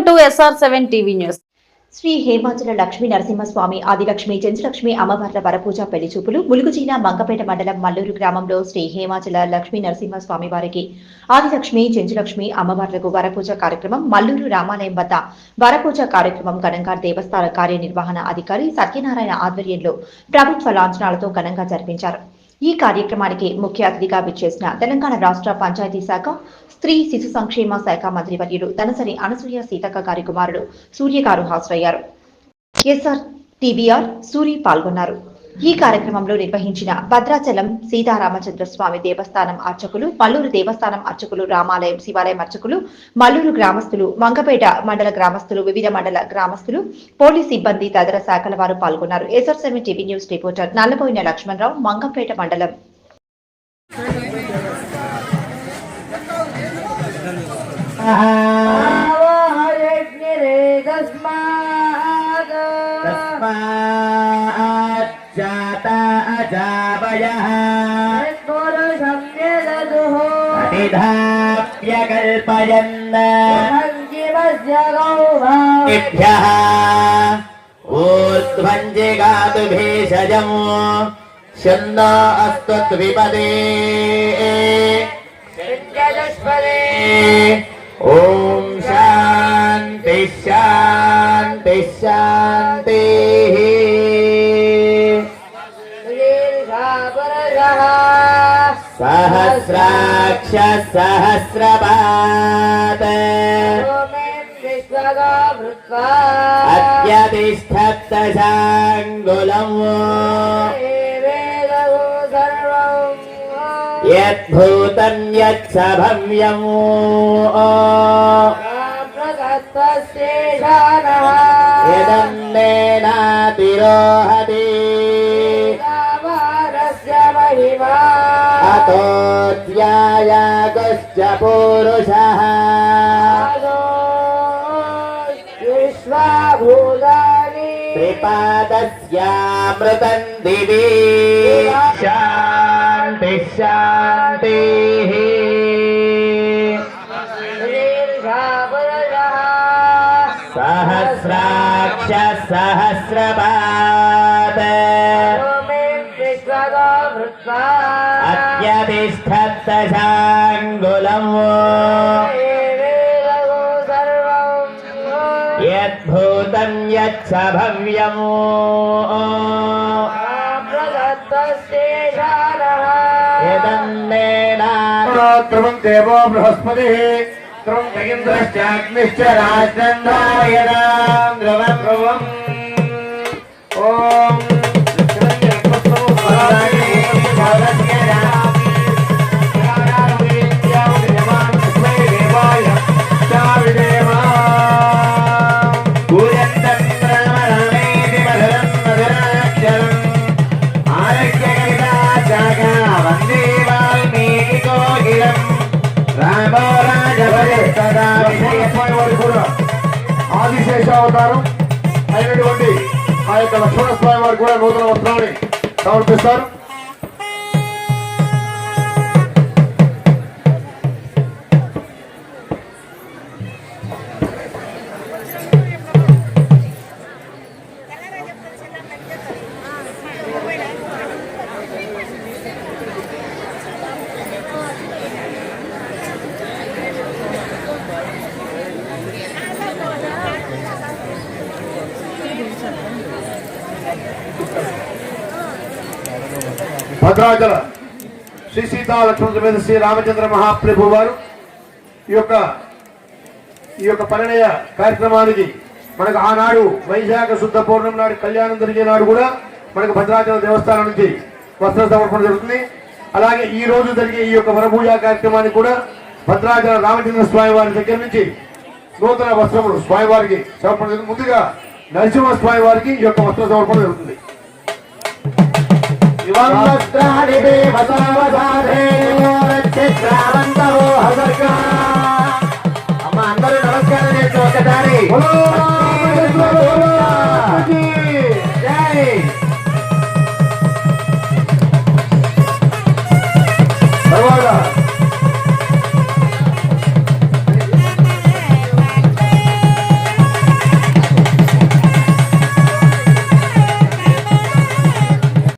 Welcome to SR seven TV news Shri Hemachala Lakshmi Narasimhaswamy Adilakshmi Chenchulakshmi అమ్మవార్ల వరపూజ పెళ్ళి చూపులు ములుగుజీన మంగపేట మండలం మల్లూరు గ్రామంలో శ్రీ హేమాచల లక్ష్మీ నరసింహస్వామి వారికి ఆదిలక్ష్మి చెంచులక్ష్మి అమ్మవార్లకు వరపూజ కార్యక్రమం మల్లూరు రామాలయం వద్ద వరపూజ కార్యక్రమం ఘనంగా దేవస్థాన కార్యనిర్వహణ అధికారి సత్యనారాయణ ఆధ్వర్యంలో ప్రభుత్వ లాంఛనాలతో ఘనంగా జరిపించారు. ఈ కార్యక్రమానికి ముఖ్య అతిథిగా విచ్చేసిన తెలంగాణ రాష్ట్ర పంచాయతీ శాఖ స్త్రీ శిశు సంక్షేమ శాఖ మంత్రి వర్యులు తనసరి అనసూయ సీతక్క గారి కుమారుడు సూర్య గారు హాజరయ్యారు. ఎస్ఆర్ టీబీఆర్ సూరి పాల్గొన్నారు. ఈ కార్యక్రమంలో నిర్వహించిన భద్రాచలం సీతారామచంద్ర స్వామి దేవస్థానం అర్చకులు మల్లూరు దేవస్థానం అర్చకులు రామాలయం శివాలయం అర్చకులు మల్లూరు గ్రామస్తులు మంగపేట మండల గ్రామస్తులు వివిధ మండల గ్రామస్తులు పోలీస్ సిబ్బంది తదితర శాఖల వారు పాల్గొన్నారు. SR seven TV news reporter Nallaboina Lakshmanarao Mangampeta మండలం. तस्माच्चाता अजावयः। अतिधाप्यकल्पयन् इभ्यः। ऊर्ध्वञ्जिगातु भेषजम्। छन्द अस्तु द्विपदे ॐ शान्ति शान्ति शान्तिः। सहस्राक्ष सहस्रपात् अत्यतिष्ठत्तशाङ्गुलम् यद्भूतं यत्सभव्यम् यदन्नेनातिरोहति अतोऽध्यायागश्च पूरुषः विश्वाभूतानि त्रिपादस्यामृतम् दिवि शान्ति शान्तिः सहस्राक्ष सहस्रपाद यतिष्ठत्तशाङ्गुलम् यद्भूतं यच्च भव्यम् त्रवं देवो बृहस्पतिः त्रवं इन्द्रश्चाग्निश्च राजन्नायणां ॐ। भारत्य లక్ష్మణ వారు కూడా ఆదిశేష అవతారం. అయినటువంటి ఆ యొక్క లక్ష్మణ స్వామి వారు కూడా నూతన వస్త్రాన్ని సమర్పిస్తారు. భద్రాచల శ్రీ సీతా లక్ష్మణ శ్రీ రామచంద్ర మహాప్రభు వారు ఈ యొక్క ఈ యొక్క పరిణయ కార్యక్రమానికి మనకు ఆనాడు వైశాఖ శుద్ధ పౌర్ణమి నాడు కళ్యాణం జరిగే నాడు కూడా మనకు భద్రాచల దేవస్థానం నుంచి వస్త్ర సమర్పణ జరుగుతుంది. అలాగే ఈ రోజు జరిగే ఈ యొక్క వరపూజ కార్యక్రమానికి కూడా భద్రాచల రామచంద్ర స్వామి వారి దగ్గర నుంచి నూతన వస్త్రములు స్వామివారికి సమర్పణ జరుగుతుంది. ముందుగా నరసింహ స్వామి వారికి ఈ యొక్క వస్త్ర సమర్పణ జరుగుతుంది. అమ్మ అందరూ నమస్కారం నేర్చు ఒకసారి.